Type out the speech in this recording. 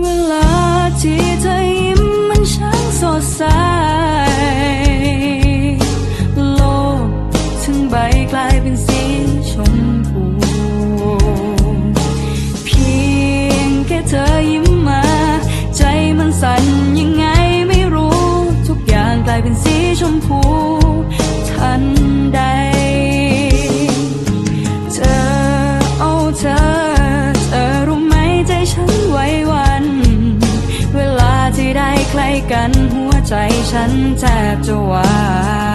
เวลาที่เธอยิ้มมันช่างสดใส โลกทั้งใบกลายเป็นสีชมพู เพียงแค่เธอยิ้มมา ใจมันสั่นยังไงไม่รู้ ทุกอย่างกลายเป็นสีชมพู ทันใด เธอ โอ้เธอ เธอรู้ไหมใจฉัน ใจกันหัวใจฉันแทบจะวาย